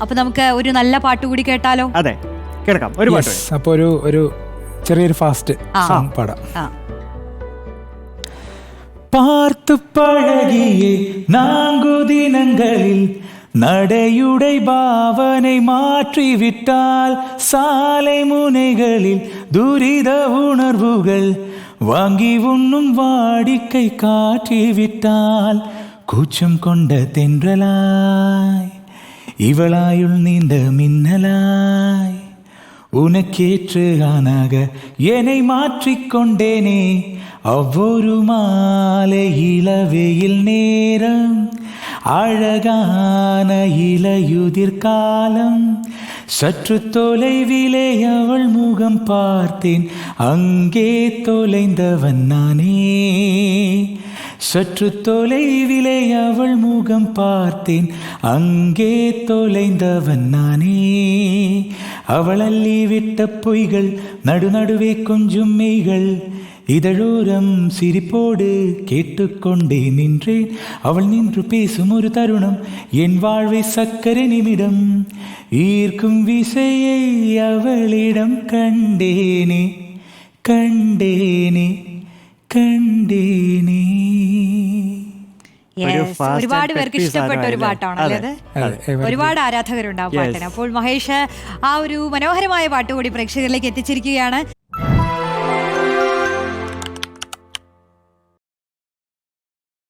അപ്പൊ നമുക്ക് ഒരു നല്ല പാട്ട് കൂടി കേട്ടാലോ അതെ കേൾക്കാം ഒരു പാട്ട് യെസ് അപ്പോൾ ഒരു ഒരു ചെറിയൊരു ഫാസ്റ്റ് ആ. സോങ് പാടാം ആ பார்த்து பழகியே நான்கு தினங்களில் நடையுடை பாவனை மாற்றிவிட்டால் சாலை முனைகளில் துரித உணர்வுகள் வாங்கி உண்ணும் வாடிக்கை காட்டிவிட்டால் கூச்சம் கொண்ட தென்றலாய் இவளாயுள் நீண்ட மின்னலாய் உனக்கேற்று ஆனாக என்னை மாற்றிக்கொண்டேனே அவ்வொரு மாலை இளவெயில் நேரம் அழகான இலையுதிர்காலம் சற்று தொலைவிலே அவள் முகம் பார்த்தேன் அங்கே தொலைந்தவன் நானே. சற்று தொலைவிலே அவள் முகம் பார்த்தேன். அங்கே தொலைந்தவன் நானே. அவளல்லி விட்ட பொய்கள் நடுநடுவே கொஞ்சும் மெய்கள். இதழோரம் சிரிப்போடு கேட்டுக்கொண்டே நின்றேன். அவள் நின்று பேசும் ஒரு தருணம் என் வாழ்வை சக்கரை நிமிடம். ஈர்க்கும் விசையை அவளிடம் கண்டேனே கண்டேன். ഒരുപാട് പേർക്ക് ഇഷ്ടപ്പെട്ട ഒരു പാട്ടാണ്. ഒരുപാട് ആരാധകരുണ്ട് ആ പാട്ടിന്. അപ്പോൾ മഹേഷ് ആ ഒരു മനോഹരമായ പാട്ട് കൂടി പ്രേക്ഷകരിലേക്ക് എത്തിച്ചിരിക്കുകയാണ്.